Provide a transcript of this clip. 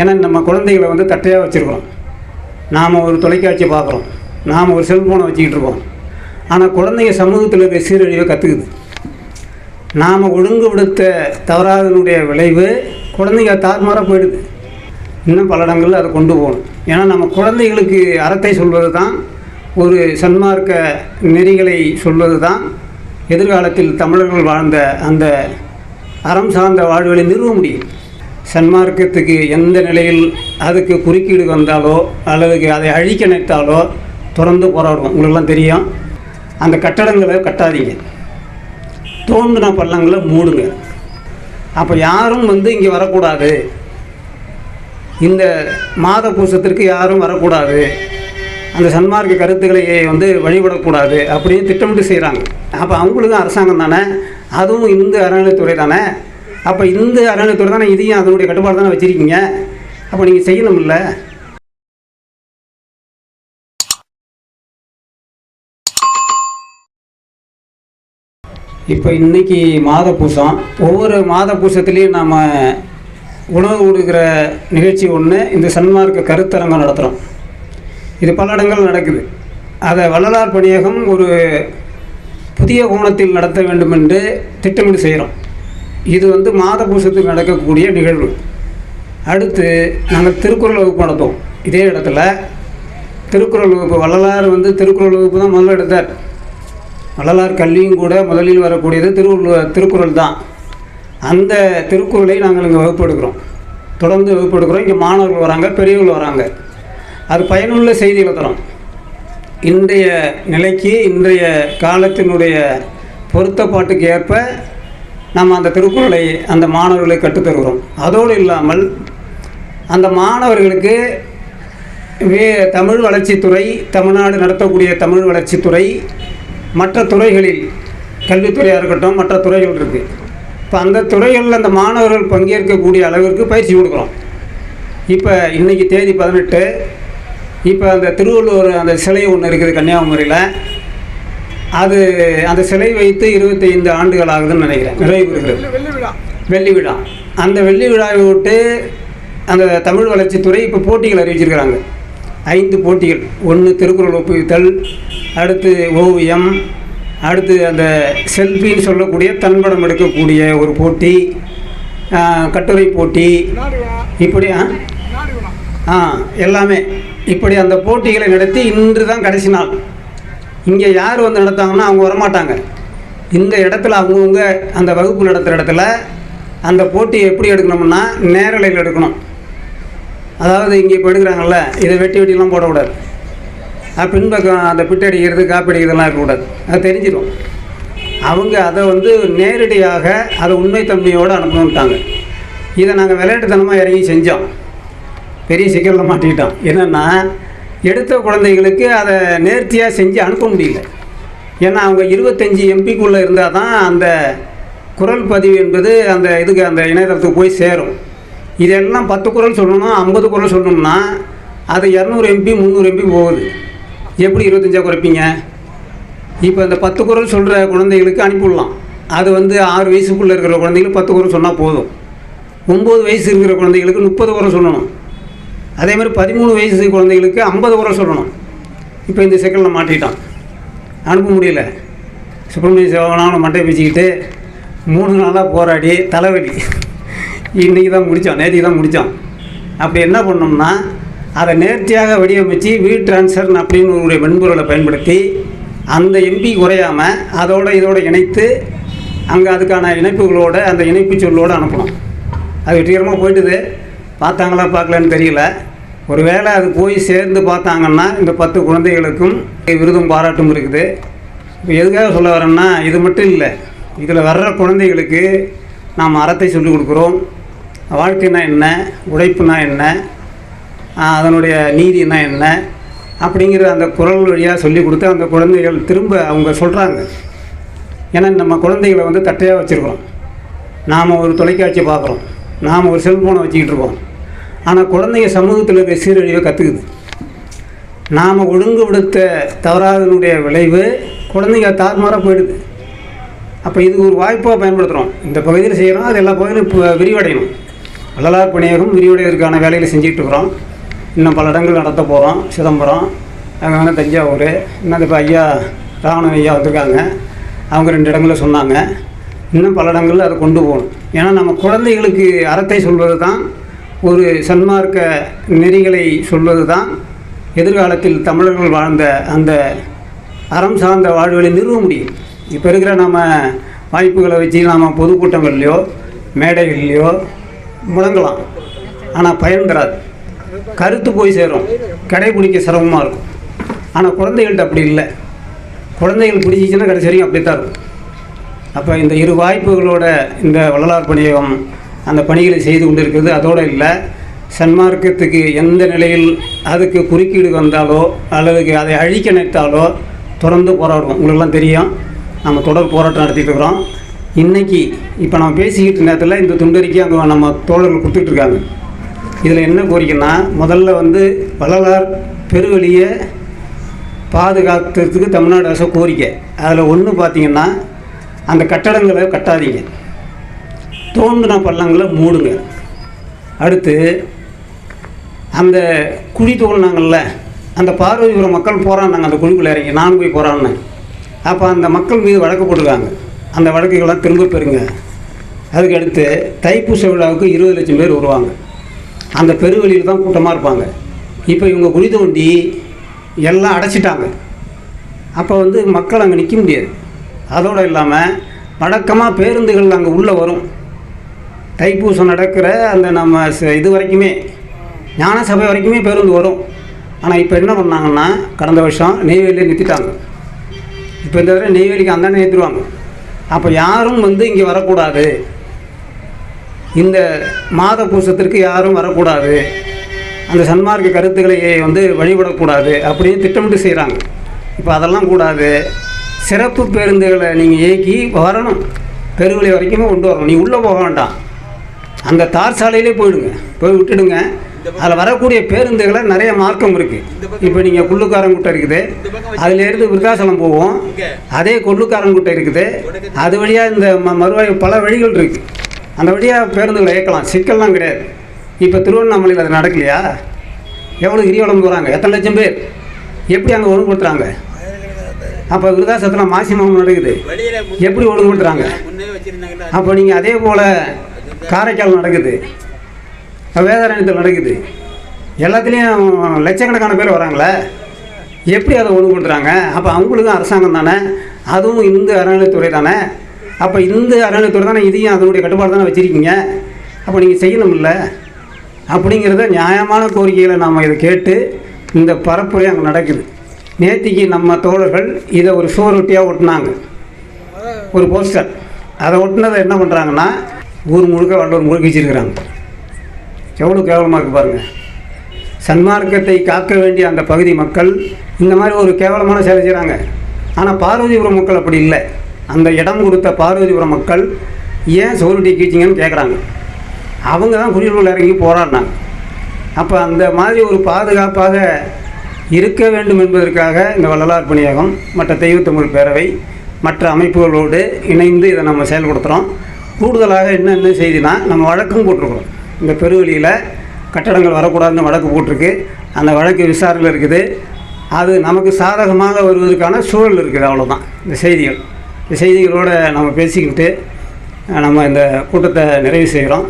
ஏன்னா நம்ம குழந்தைகளை வந்து தட்டையாக வச்சுருக்கிறோம். நாம் ஒரு தொலைக்காட்சி பார்க்குறோம். நாம் ஒரு செல்ஃபோனை வச்சுக்கிட்டு இருக்கோம். ஆனால் குழந்தைங்க சமூகத்தில் இருக்க சீரழிவை கற்றுக்குது நாம் ஒழுங்குபடுத்த தவறாதனுடைய விளைவு குழந்தைங்க தாறுமாறாக போயிடுது. இன்னும் பல இடங்களில் அதை கொண்டு போகணும். ஏன்னா நம்ம குழந்தைகளுக்கு அறத்தை சொல்வது தான் ஒரு சன்மார்க்க நெறிகளை சொல்வது தான் எதிர்காலத்தில் தமிழர்கள் வாழ்ந்த அந்த அறம் சார்ந்த வாழ்வுகளை நிறுவ முடியும். சன்மார்க்கத்துக்கு எந்த நிலையில் அதுக்கு குறுக்கீடு வந்தாலோ அல்லது அதை அழிக்க நினைத்தாலோ தொடர்ந்து போராடுவோம். உங்களுக்கெல்லாம் தெரியும். அந்த கட்டடங்களை கட்டாதீங்க. தோண்டின பள்ளங்களை மூடுங்க. அப்போ யாரும் வந்து இங்கே வரக்கூடாது. இந்த மாத பூசத்திற்கு யாரும் வரக்கூடாது. அந்த சன்மார்க்க கருத்துக்களை வந்து வழிபடக்கூடாது அப்படின்னு திட்டமிட்டு செய்கிறாங்க அப்போ அவங்களுக்கும் அரசாங்கம் தானே? அதுவும் இந்து அறநிலைத்துறை தானே அப்போ இந்து அறநிலைத்துறை தானே இதையும் அதனுடைய கட்டுப்பாடு தானே வச்சுருக்கீங்க? அப்போ நீங்கள் செய்யணும்ல? இப்போ இன்னைக்கு மாத பூசம் ஒவ்வொரு மாத பூசத்துலேயும் நாம் உணவு கொடுக்குற நிகழ்ச்சி ஒன்று இந்த சன்மார்க்க கருத்தரங்கம் நடத்துகிறோம் இது பல இடங்கள் நடக்குது. அதை வள்ளலார் பணியகம் ஒரு புதிய கோணத்தில் நடத்த வேண்டும் என்று திட்டமிட்டு செய்கிறோம் இது வந்து மாத பூசத்துக்கு நடக்கக்கூடிய நிகழ்வு. அடுத்து நாங்கள் திருக்குறள் வகுப்பு நடத்துவோம். இதே இடத்துல திருக்குறள் வகுப்பு வள்ளலார் வந்து திருக்குறள் வகுப்பு தான் முதல்ல எடுத்தார். வள்ளலார் கல்வியும் கூட முதலில் வரக்கூடியது திருவள்ளுவர் திருக்குறள் தான். அந்த திருக்குறளை நாங்கள் இங்கே வகுப்பு எடுக்கிறோம் தொடர்ந்து வகுப்பு எடுக்கிறோம் இங்கே மாணவர்கள் வராங்க பெரியவர்கள் வராங்க. அது பயனுள்ள செய்திகளை தரும். இன்றைய நிலைக்கு இன்றைய காலத்தினுடைய பொருத்தப்பாட்டுக்கு ஏற்ப நம்ம அந்த திருக்குறளை அந்த மாணவர்களை கற்றுத்தருகிறோம். அதோடு இல்லாமல் அந்த மாணவர்களுக்கு வே தமிழ் வளர்ச்சித்துறை தமிழ்நாடு நடத்தக்கூடிய தமிழ் வளர்ச்சித்துறை மற்ற துறைகளில் கல்வித்துறையாக இருக்கட்டும் மற்ற துறைகள் இருக்குது இப்போ அந்த துறைகளில் அந்த மாணவர்கள் பங்கேற்கக்கூடிய அளவிற்கு பயிற்சி கொடுக்குறோம். இப்போ இன்றைக்கி தேதி பதினெட்டு. இப்போ அந்த திருவள்ளுவர் அந்த சிலை ஒன்று இருக்குது கன்னியாகுமரியில். அது அந்த சிலை வைத்து இருபத்தைந்து ஆண்டுகள் ஆகுதுன்னு நினைக்கிறேன். நிறைவு பெறுகிறது வெள்ளி விழா. அந்த வெள்ளி விழாவை விட்டு அந்த தமிழ் வளர்ச்சித்துறை இப்போ போட்டிகள் அறிவிச்சிருக்கிறாங்க. ஐந்து போட்டிகள். ஒன்று திருக்குறள் ஒப்புவித்தல் அடுத்து ஓவியம் அடுத்து அந்த செல்ஃபின்னு சொல்லக்கூடிய தன்படம் எடுக்கக்கூடிய ஒரு போட்டி கட்டுரை போட்டி. இப்படி ஆ? ஆ எல்லாமே. இப்படி அந்த போட்டிகளை நடத்தி இன்று தான் கடைசி நாள். இங்கே யார் வந்து நடத்தாங்கன்னா அவங்க வரமாட்டாங்க. இந்த இடத்துல அவங்கவுங்க அந்த வகுப்பு நடத்துகிற இடத்துல அந்த போட்டியை எப்படி எடுக்கணும்னா நேரலையில் எடுக்கணும். அதாவது இங்கே இப்போ எடுக்கிறாங்கல்ல இதை வெட்டி வெட்டிலாம் போடக்கூடாது. அது பின்பக்கம் அந்த பிட்டு அடிக்கிறது காப்பி இருக்கக்கூடாது. அது தெரிஞ்சிடும் அவங்க அதை வந்து நேரடியாக அதை உண்மை தம்பியோடு அனுப்பணுன்ட்டாங்க இதை நாங்கள் விளையாட்டுத்தனமாக இறங்கி செஞ்சோம். பெரிய சிக்கலில் மாட்டிக்கிட்டோம். என்னென்னா எடுத்த குழந்தைகளுக்கு அதை நேர்த்தியாக செஞ்சு அனுப்ப முடியல. ஏன்னா அவங்க இருபத்தஞ்சி எம்பிக்குள்ளே இருந்தால் தான் அந்த குரல் பதிவு என்பது அந்த இதுக்கு அந்த இணையதளத்துக்கு போய் சேரும். இதெல்லாம் பத்து குரல் சொல்லணும் ஐம்பது குரல் சொல்லணும்னா அது இரநூறு எம்பி முந்நூறு எம்பி போகுது. எப்படி இருபத்தஞ்சா குறைப்பீங்க? இப்போ இந்த பத்து குரல் சொல்கிற குழந்தைகளுக்கு அனுப்பிவிடலாம் அது வந்து ஆறு வயசுக்குள்ளே இருக்கிற குழந்தைகளுக்கு பத்து குரல் சொன்னால் போதும். ஒம்பது வயசு இருக்கிற குழந்தைகளுக்கு முப்பது குரல் சொல்லணும். அதே மாதிரி பதிமூணு வயசு குழந்தைகளுக்கு ஐம்பது குரல் சொல்லணும். இப்போ இந்த சிக்கலில் மாட்டிட்டான் அனுப்ப முடியல. சுப்பிரமணிய சிவனாலும் மண்டை பிச்சுக்கிட்டு மூணு நாளாக போராடி தலைவலி. இன்றைக்கி தான் முடித்தோம் நேற்றுக்கு தான் முடித்தோம் அப்படி என்ன பண்ணோம்னா அதை நேர்த்தியாக வடிவமைச்சு வீட் டிரான்ஸ்ஃபர் அப்படின்னு ஒரு மென்பொருளை பயன்படுத்தி அந்த எம்பி குறையாமல் அதோடு இதோடு இணைத்து அங்கே அதுக்கான இணைப்புகளோடு அந்த இணைப்பு சொல்லோடு அனுப்பணும். அது வெற்றிகரமாக போயிட்டுது. பார்த்தாங்களா பார்க்கலன்னு தெரியல. ஒருவேளை அது போய் சேர்ந்து பார்த்தாங்கன்னா இந்த பத்து குழந்தைகளுக்கும் விருதும் பாராட்டும் இருக்குது. இப்போ எதுக்காக சொல்ல வரேன்னா இது மட்டும் இல்லை. இதில் வர்ற குழந்தைகளுக்கு நாம் அறத்தை சொல்லிக் கொடுக்குறோம். வாழ்க்கைனா என்ன உழைப்புனா என்ன அதனுடைய நீதினா என்ன அப்படிங்கிற அந்த குரல் வழியாக சொல்லி கொடுத்து அந்த குழந்தைகள் திரும்ப அவங்க சொல்கிறாங்க ஏன்னா நம்ம குழந்தைகளை வந்து தட்டையாக வச்சுருக்கிறோம். நாம் ஒரு தொலைக்காட்சி பார்க்குறோம். நாம் ஒரு செல்ஃபோனை வச்சுக்கிட்டு இருக்கோம். ஆனால் குழந்தைங்க சமூகத்தில் இருக்க சீரழிவை கற்றுக்குது நாம் ஒழுங்கு விடுத்த தவறாதனுடைய விளைவு குழந்தைங்க தாறுமாறாக போயிடுது. அப்போ இது ஒரு வாய்ப்பாக பயன்படுத்துகிறோம் இந்த பகுதியில் செய்கிறோம் அது எல்லா பகுதியிலும் இப்போ விரிவடையணும். வள்ளலார் பணியகம் விரிவடைவதற்கான வேலைகளை செஞ்சுட்டு இருக்கிறோம் இன்னும் பல இடங்கள் நடத்த போகிறோம் சிதம்பரம் அங்கே தஞ்சாவூர் இன்னும் இப்போ ஐயா ராவணன் ஐயா வந்திருக்காங்க. அவங்க ரெண்டு இடங்களில் சொன்னாங்க. இன்னும் பல இடங்களில் அதை கொண்டு போகணும். ஏன்னா நம்ம குழந்தைகளுக்கு அறத்தை சொல்வது தான் ஒரு சன்மார்க்க நெறிகளை சொல்வது தான் எதிர்காலத்தில் தமிழர்கள் வாழ்ந்த அந்த அறம் சார்ந்த வாழ்வுகளை நிறுவ முடியும். இப்போ இருக்கிற நம்ம வாய்ப்புகளை வச்சு நாம் பொதுக்கூட்டங்கள்லையோ மேடைகள்லையோ முழங்கலாம். ஆனால் பயன் தராது. கருத்து போய் சேரும். கடைபிடிக்க சிரமமாக இருக்கும். ஆனால் குழந்தைகள்கிட்ட அப்படி இல்லை. குழந்தைகள் பிடிச்சிச்சின்னா கடைசி வரைக்கும் அப்படி தான் இருக்கும். அப்போ இந்த இரு வாய்ப்புகளோட இந்த வள்ளலார் பணியகம் அந்த பணிகளை செய்து கொண்டிருக்கிறது. அதோடு இல்லை சன்மார்க்கத்துக்கு எந்த நிலையில் அதுக்கு குறுக்கீடு வந்தாலோ அல்லது அதை அழிக்க நினைத்தாலோ தொடர்ந்து போராடுவோம். உங்களுக்கெல்லாம் தெரியும் நம்ம தொடர் போராட்டம் நடத்திட்டு இருக்கிறோம் இன்றைக்கி இப்போ நம்ம பேசிக்கிட்டு நேரத்தில் இந்த துண்டறிக்கை அங்கே நம்ம தோழர்கள் கொடுத்துட்ருக்காங்க. இதில் என்ன கோரிக்கைன்னா முதல்ல வந்து வள்ளலார் பெருவழியை பாதுகாக்கிறதுக்கு தமிழ்நாடு அரசு கோரிக்கை. அதில் ஒன்று பார்த்தீங்கன்னா அந்த கட்டடங்களை கட்டாதீங்க. தோண்டின பள்ளங்களை மூடுங்க. அடுத்து அந்த குழி தோண்டினாங்கல்ல அந்த பார்வதிபுரம் மக்கள் போராடினாங்க அந்த குழிக்குள்ளே இறங்கி. நான் போய் போராடினேன். அப்போ அந்த மக்கள் மீது வழக்கு போட்டுருக்காங்க. அந்த வழக்குகள்லாம் திரும்ப பெறுங்க. அதுக்கு அடுத்து தைப்பூச விழாவுக்கு இருபது லட்சம் பேர் வருவாங்க. அந்த பெருவெளியில் தான் கூட்டமாக இருப்பாங்க. இப்போ இவங்க குழி தோண்டி எல்லாம் அடைச்சிட்டாங்க. அப்போ வந்து மக்கள் அங்கே நிற்க முடியாது. அதோடு இல்லாமல் வழக்கமாக பேருந்துகள் அங்கே உள்ளே வரும். தைப்பூசம் நடக்கிற அந்த நம்ம ச- இது வரைக்குமே ஞான சபை வரைக்குமே பேருந்து வரும். ஆனால் இப்போ என்ன பண்ணாங்கன்னா கடந்த வருஷம் நெய்வேலியில் நிறுத்திட்டாங்க. இப்போ இந்த தடவை நெய்வேலிக்கு அந்த நிறுத்திடுவாங்க அப்போ யாரும் வந்து இங்கே வரக்கூடாது. இந்த மாத பூசத்திற்கு யாரும் வரக்கூடாது. அந்த சன்மார்க்க கருத்துக்களை வந்து வழிபடக்கூடாது அப்படின்னு திட்டமிட்டு செய்கிறாங்க இப்போ அதெல்லாம் கூடாது. சிறப்பு பேருந்துகளை நீங்கள் இயக்கி வரணும். பெருவழி வரைக்குமே கொண்டு வரணும். நீ உள்ளே போக வேண்டாம். அந்த தார் சாலையிலே போயிடுங்க. போய் விட்டுடுங்க. அதில் வரக்கூடிய பேருந்துகளை நிறைய மார்க்கம் இருக்குது இப்போ நீங்கள் குள்ளுக்காரங்குட்டை இருக்குது. அதுலேருந்து விருத்தாசலம் போவோம். அதே கொள்ளுக்காரங்குட்டை இருக்குது. அது வழியாக இந்த ம மறுவாய் பல வழிகள் இருக்குது அந்த வழியாக பேருந்துகளை இயக்கலாம். சிக்கல்லாம் கிடையாது. இப்போ திருவண்ணாமலையில் அது நடக்கலையா? எவ்வளோ கிரிவலம் போகிறாங்க எத்தனை லட்சம் பேர்? எப்படி அங்கே ஒழுங்குபடுத்துகிறாங்க அப்போ விருதாசத்தில் மாசிமம் நடக்குது. வெளியில எப்படி ஒழுங்குபடுத்துகிறாங்க அப்போ நீங்கள் அதே போல் காரைக்கால் நடக்குது. வேதாரண்யத்தில் நடக்குது. எல்லாத்துலேயும் லட்சக்கணக்கான பேர் வராங்களே. எப்படி அதை ஒழுங்குபடுத்துகிறாங்க அப்போ அவங்களுக்கும் அரசாங்கம் தானே? அதுவும் இந்து அறநிலைத்துறை தானே? அப்போ இந்து அறநிலைத்துறை தானே இதையும் அதனுடைய கட்டுப்பாடு தானே வச்சுருக்கீங்க? அப்போ நீங்கள் செய்யணும்ல. அப்படிங்கிறத நியாயமான கோரிக்கைகளை நாம் இதை கேட்டு இந்த பரப்புரை அங்கே நடக்குது. நேத்திக்கு நம்ம தோழர்கள் இதை ஒரு சுவரொட்டியாக ஒட்டினாங்க ஒரு போஸ்டர். அதை ஒட்டினதை என்ன பண்ணுறாங்கன்னா ஊர் முழுக்க வல்லூர் முழுக்க வச்சிருக்கிறாங்க எவ்வளோ கேவலமாக இருக்கு பாருங்கள் சன்மார்க்கத்தை காக்க வேண்டிய அந்த பகுதி மக்கள் இந்த மாதிரி ஒரு கேவலமான சேவை செய்கிறாங்க ஆனால் பார்வதிபுரம் மக்கள் அப்படி இல்லை. அந்த இடம் கொடுத்த பார்வதிபுரம் மக்கள் ஏன் சோறு கீச்சிங்கன்னு கேட்குறாங்க அவங்க தான் குடியுள்ள இறங்கி போராடினாங்க. அப்போ அந்த மாதிரி ஒரு பாதுகாப்பாக இருக்க வேண்டும் என்பதற்காக இந்த வள்ளலார் பணியகம் மற்ற தெய்வத்தமிழ் பேரவை மற்ற அமைப்புகளோடு இணைந்து இதை நம்ம செயல்படுத்துகிறோம் கூடுதலாக என்னென்ன செய்தினா நம்ம வழக்கும் போட்டிருக்கிறோம் இந்த பெருவெளியில் கட்டடங்கள் வரக்கூடாதுன்னு வழக்கு போட்டிருக்கு. அந்த வழக்கு விசாரணையில் இருக்குது. அது நமக்கு சாதகமாக வருவதற்கான சூழல் இருக்குது. அவ்வளோதான் இந்த செய்திகள். இந்த செய்திகளோடு நம்ம பேசிக்கிட்டு நம்ம இந்த கூட்டத்தை நிறைவு செய்கிறோம்.